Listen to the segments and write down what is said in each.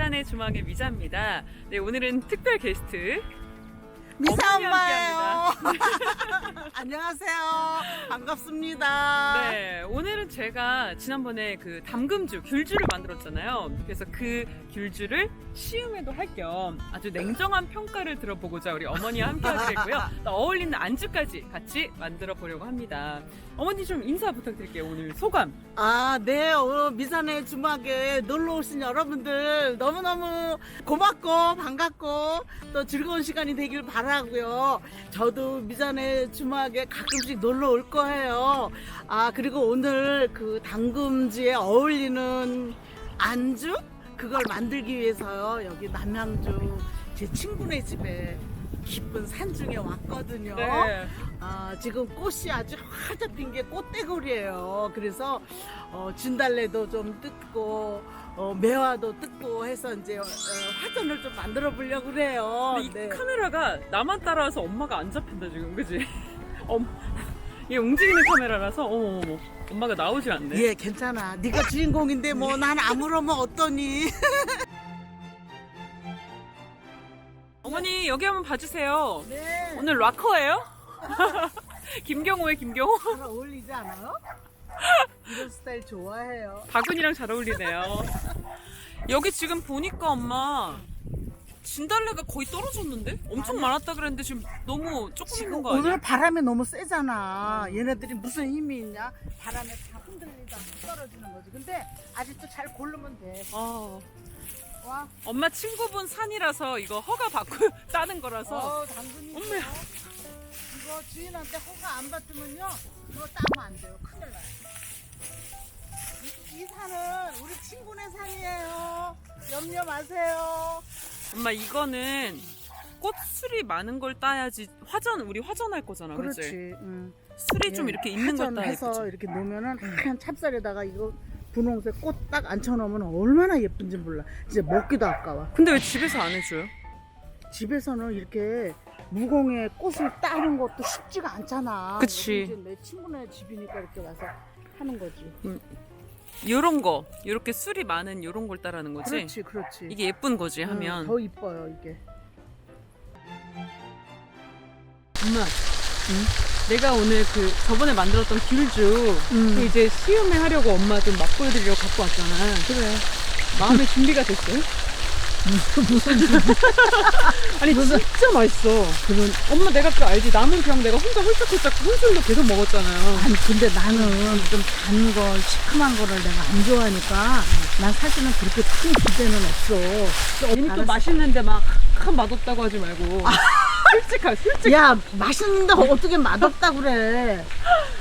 미자네 주막의 미자입니다. 네, 오늘은 특별 게스트 미사 어머니 엄마예요. 안녕하세요. 반갑습니다. 네, 오늘은 제가 지난번에 그 담금주, 귤주를 만들었잖아요. 그래서 그 귤주를 시음에도 할 겸 아주 냉정한 평가를 들어보고자 우리 어머니와 함께 하게 됐고요. 또 어울리는 안주까지 같이 만들어 보려고 합니다. 어머니 좀 인사 부탁드릴게요. 오늘 소감. 아, 네. 오늘 미산의 주막에 놀러 오신 여러분들 너무너무 고맙고 반갑고 또 즐거운 시간이 되길 바라 고요. 저도 미산의 주막에 가끔씩 놀러 올 거예요. 아, 그리고 오늘 그 당금지에 어울리는 안주 그걸 만들기 위해서요. 여기 남양주 제 친구네 집에 깊은 산 중에 왔거든요. 네. 아, 지금 꽃이 아주 활짝 핀 게 꽃대골이에요. 그래서 어, 진달래도 좀 뜯고 어, 매화도 뜯고 해서 이제 어, 화전을 좀 만들어 보려고 그래요. 근데 이 카메라가 나만 따라와서 엄마가 안 잡힌다 지금, 그지? 엄, 이게 움직이는 카메라라서 어머머머 엄마가 나오질 않네. 예, 괜찮아. 네가 주인공인데 뭐 난 아무러면 어떠니? 어머니 여기 한번 봐주세요. 네. 오늘 락커예요? 김경호의 김경호? 잘 어울리지 않아요? 이런 스타일 좋아해요. 바구니랑 잘 어울리네요. 여기 지금 보니까 엄마 진달래가 거의 떨어졌는데? 엄청 많았다 그랬는데 지금 너무 조금 있는 거 아니야? 오늘 바람이 너무 세잖아. 얘네들이 무슨 힘이 있냐? 바람에 다 흔들리다 떨어지는 거지. 근데 아직도 잘 고르면 돼. 아, 와. 엄마 친구분 산이라서 이거 허가 받고 따는 거라서 어, 당근이. 엄마야. 이거 주인한테 허가 안 받으면요. 이거 따면 안 돼요. 큰일 나요. 이, 이 산은 우리 친구네 산이에요. 염려 마세요. 엄마 이거는 꽃술이 많은 걸 따야지 화전 우리 화전할 거잖아 그치? 그렇지. 응. 술이 좀 예, 이렇게 있는 걸 따야 해서? 이렇게 놓으면은 하얀 찹쌀에다가 이거 분홍색 꽃 딱 앉혀놓으면 얼마나 예쁜지 몰라. 이제 먹기도 아까워. 근데 왜 집에서 안 해줘요? 집에서는 이렇게 무공에 꽃을 따는 것도 쉽지가 않잖아. 그치. 이제 내 친구네 집이니까 이렇게 와서 하는 거지. 요런 거 이렇게 술이 많은 요런 걸 따라는 거지? 그렇지, 그렇지. 이게 예쁜 거지 응, 하면 더 이뻐요 이게. 엄마 내가 오늘 그 저번에 만들었던 귤주 음. 그 이제 시음회 하려고 엄마 좀 맛보여드리려고 갖고 왔잖아 그래. 마음의 준비가 됐어요? 무슨 아니 진짜 맛있어. 그런 엄마 내가 그 알지? 남은 병 내가 혼자 홀짝홀짝 혼술로 계속 먹었잖아요. 아니 근데 나는 좀 단 거, 시큼한 거를 내가 안 좋아하니까 난 사실은 그렇게 큰 기대는 없어. 이미 또 알았어. 맛있는데 막큰 맛없다고 하지 말고. 솔직하 솔직 야 맛있는데 어떻게 맛없다 그래?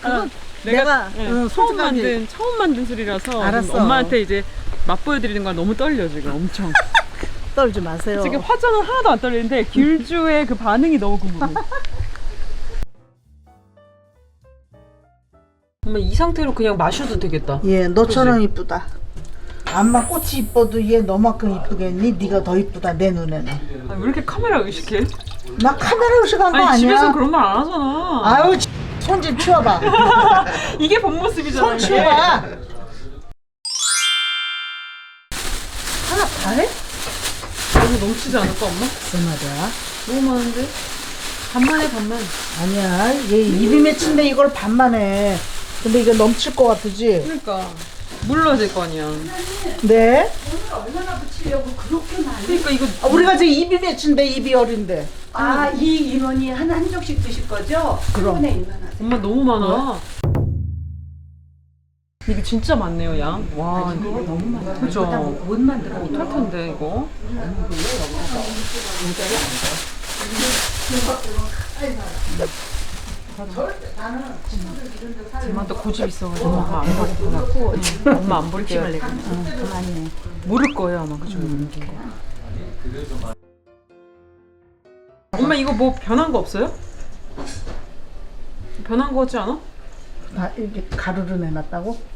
그건 어, 내가, 예, 응, 처음 솔직하게- 만든 처음 만든 술이라서 알았어. 엄마한테 이제 맛보여드리는 건 너무 떨려 지금 엄청 떨지 마세요. 지금 화전은 하나도 안 떨리는데 귤주의 그 반응이 너무 궁금해 엄마 이 상태로 그냥 마셔도 되겠다 얘 너처럼 이쁘다. 암만 꽃이 이뻐도 얘 너만큼 이쁘겠니? 네가 더 이쁘다 내 눈에는. 아, 왜 이렇게 카메라 의식해? 나 카메라 의식한 거 아니 아니야? 집에서 그런 말 안 하잖아 아유 손좀 치워봐. 이게 본 모습이잖아 손 이게. 치워봐. 넘치지 않을까 엄마? 무슨 말이야? 너무 많은데? 반만 해 반만 아니야 얘 입이 맺힌데 이걸 반만 해. 근데 이거 넘칠 것 같으지? 그러니까 물 넣어야 될거 아니야 네. 그러니까 이거 아, 우리가 지금 입이 맺힌데 입이 어린데. 아, 이 인원이 한 한 쪽씩 드실 거죠? 그럼. 한 분에 인원 하세요. 엄마 너무 많아. 이게 진짜 많네요, 양. 와, 이거 너무 많아요. 그죠? 이거 다못 만들어. 못할 텐데, 이거. 엄마한테 고집 있어가지고 엄마 안 버리고 엄마 안 버릴게요. 그만해. 모를 거예요, 아마 그죠? 이게. 엄마 이거 뭐 변한 거 없어요? 변한 거 같지 않아? 아, 이렇게 가루를 내놨다고?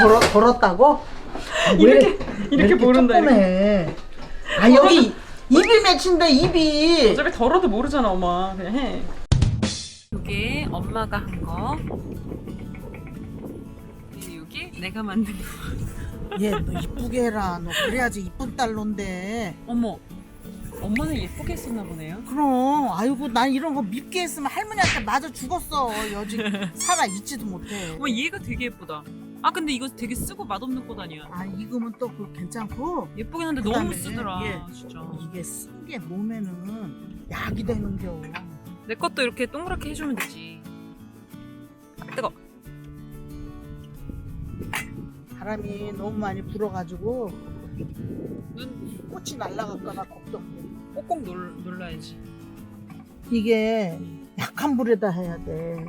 덜어, 덜었다고? 아, 왜 이렇게 왜 이렇게 모른다 이거. 조그매? 아 여기 입이 맺힌데 입이 어차피 덜어도 모르잖아 엄마 그냥 해 이게 엄마가 한 거 여기 내가 만든 거 얘 너 이쁘게 해라. 너 그래야지 이쁜 딸론데. 어머, 엄마는 예쁘게 했었나 보네요. 그럼 아이고 난 이런 거 밉게 했으면 할머니한테 맞아 죽었어. 여직 살아 있지도 못해. 어머, 얘가 되게 예쁘다. 아, 근데 이거 되게 쓰고 맛없는 꽃 아니야? 아 익으면 또그 괜찮고 예쁘긴 한데 그다음에 너무 쓰더라. 예. 진짜. 이게 쓴 게 몸에는 약이 되는 겨. 내 것도 이렇게 동그랗게 해주면 되지. 아, 뜨거. 바람이 너무 많이 불어가지고 눈 꽃이 날라갈까봐 걱정돼. 꼭꼭 놀, 놀라야지. 이게 약한 불에다 해야 돼.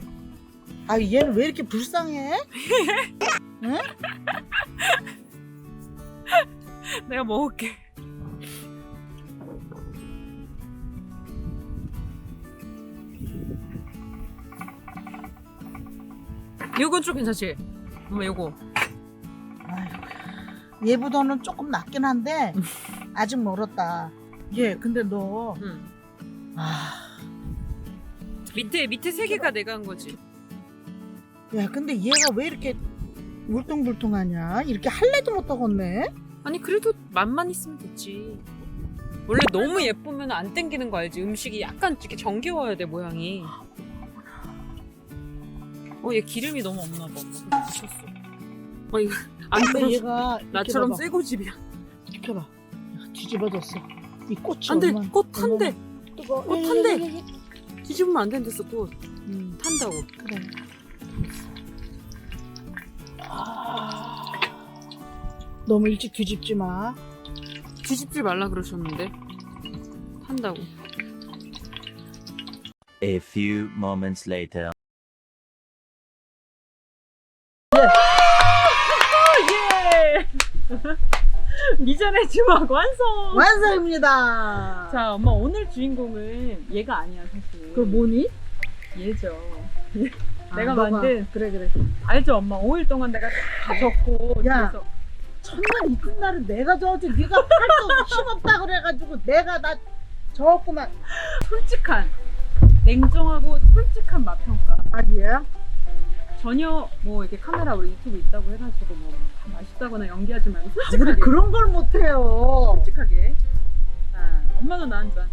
아 얘는 왜 이렇게 불쌍해? 내가 먹을게. 요건 좀 괜찮지? 엄마 요거. 얘보다는 조금 낫긴 한데 아직 멀었다. 얘 근데 너 응. 아, 밑에 밑에 세 개가 내가 한 거지. 야 근데 얘가 왜 이렇게 울퉁불퉁하냐? 이렇게 할래도 못 하겠네. 아니 그래도 맛만 있으면 됐지. 원래 너무 예쁘면 안 땡기는 거 알지? 음식이 약간 이렇게 정겨워야 돼 모양이. 어 얘 기름이 너무 없나 봐. 미쳤어. 어 이거 안 근데 돼. 얘가 나처럼 쇠고집이야. 이렇게 봐. 야, 뒤집어졌어. 이 꽃이 안돼 얼마나 꽃 탄대. 뜨거. 꽃 탄대. 뒤집으면 안 된댔어 꽃. 음, 탄다고. 그래. 너무 일찍 뒤집지 마. 뒤집지 말라 그러셨는데 탄다고. A few moments later. 예. 미전의 주막 완성. 완성입니다. 자 엄마 오늘 주인공은 얘가 아니야 사실. 그 뭐니? 얘죠. 아, 내가 너가. 만든 그래 그래. 알죠 엄마 5일 동안 내가 다 적고 야. 그래서 첫날 이튿날은 내가 저었지 네가 팔도 힘없다 그래가지고 내가 나 저었구만 솔직한 냉정하고 솔직한 맛 평가. 아니야? 전혀 뭐 이렇게 카메라 우리 유튜브 있다고 해가지고 뭐다 맛있다거나 연기하지 말고 우리 솔직하게 그런 걸 못해요 솔직하게. 자 엄마도 나한 잔.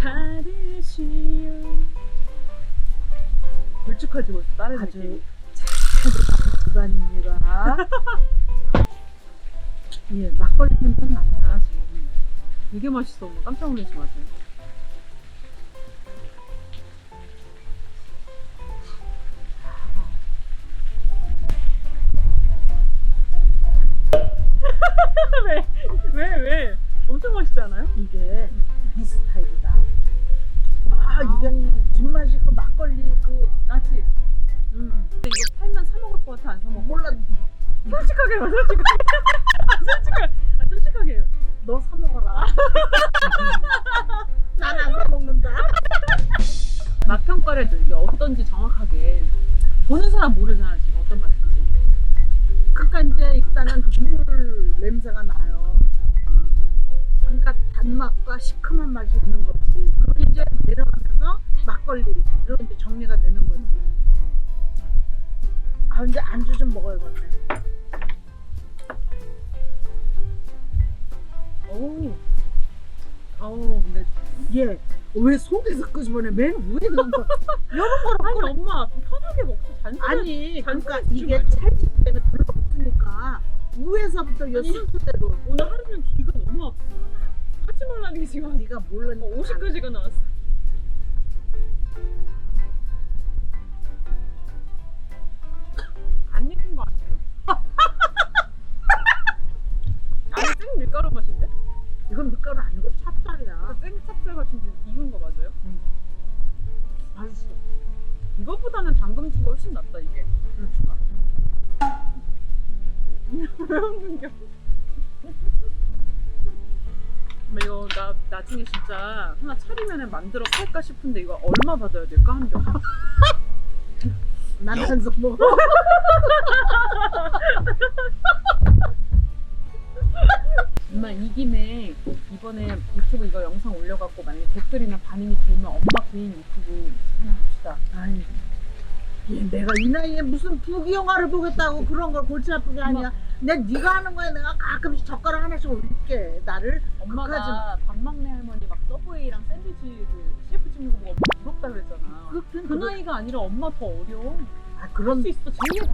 받으시오. 걸쭉하지 벌써 다른 아주 느낌. 집안입니다 예 막걸리 냄새 나지. 되게 맛있어. 깜짝 놀라지 마세요. 솔직하게 해봐, 솔직하게. 아, 솔직하게. 아, 솔직하게 해요. 너 사 먹어라 난 안 사 먹는다 맛 평가를 해도 이게 어떤지 정확하게 보는 사람 모르잖아 지금 어떤 맛인지. 그러니까 이제 일단은 물 냄새가 나요 그러니까 단맛과 시큼한 맛이 있는 거지 그게 이제 내려가면서 막걸리 이런 이제 정리가 되는 거지 아 이제 안주 좀 먹어야겠네 어우 근데 얘 왜 속에서 끄집어내 맨 위에 넣은 거 이런 아니 엄마 편하게 먹자 잔소리. 아니 그러니까 이게 좀 찰집 때문에 들러붙으니까 위에서부터 요 아니, 순서대로 오늘 하루 종일 귀가 너무 아파. 하지 말라는 게 지금 네가 몰랐니까 어, 50까지가 나왔어. 나 나중에 진짜 하나 차리면 만들어 팔까 싶은데 이거 얼마 받아야 될까 한 병? 난 한석 먹어 엄마 이 김에 이번에 유튜브 이거 영상 올려갖고 만약에 댓글이나 반응이 좋으면 엄마 개인 유튜브 하나 합시다. 아이 얘 내가 이 나이에 무슨 부귀 영화를 보겠다고 그런 걸 골치 아픈 게 아니야. 내 네가 하는 거에 내가 가끔씩 젓가락 하나씩 올릴게. 나를 엄마가 박막내 할머니 막 서브웨이랑 샌드위치 그 CF 찍는 거 보고 부럽다 그랬잖아. 그, 그, 그 나이가 아니라 엄마 더 어려. 아, 할 그런 수 있어. 제일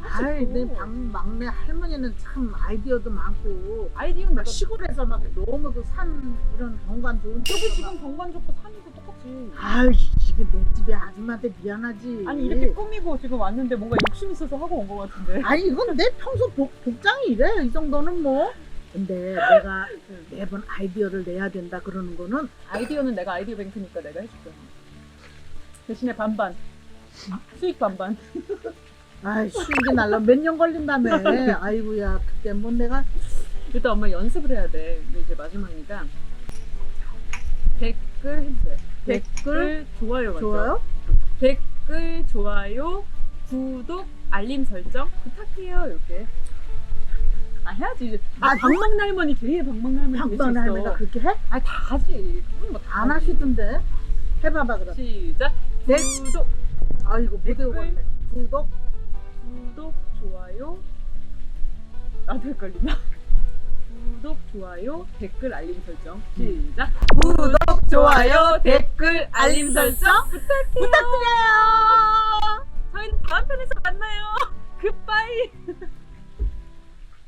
할수 아이 있어. 내 방, 막내 할머니는 참 아이디어도 많고 아이디어는 막 내가 시골에서 막 너무 그 산 이런 경관 좋은 데서 지금 경관 좋고 산이 고 똑같지. 아유 이게 내 집에 아줌마한테 미안하지 아니 이렇게 꾸미고 지금 왔는데 뭔가 욕심 있어서 하고 온 것 같은데. 아니 이건 내 평소 복, 복장이 이래 이 정도는 뭐 근데 내가 매번 아이디어를 내야 된다 그러는 거는 아이디어는 내가 아이디어 뱅크니까 내가 해줄게. 대신에 반반. 수익 반반. 아이 수익이 날라 몇 년 걸린다며 아이고야 그때 뭐 내가 일단 엄마 연습을 해야 돼. 근데 이제 마지막이니까 댓글 해주세요. 댓글 좋아요 먼저. 좋아요? 댓글 좋아요 구독 알림 설정 부탁해요 이렇게. 아 해야지 이제. 아 아, 방망 할머니 제일 방망 할머니 될수 방방 있어. 할머니가 그렇게 해? 아다 하지. 그건 뭐다 안 하시던데 해봐봐 그럼 시작. 네. 구독 아이고 못 댓글. 구독 구독 좋아요 나도 헷갈린다. 구독 좋아요 댓글 알림 설정 시작. 구독 좋아요 댓글 알림 설정 부탁해요. 부탁드려요 저희는 다음 편에서 만나요. 굿바이.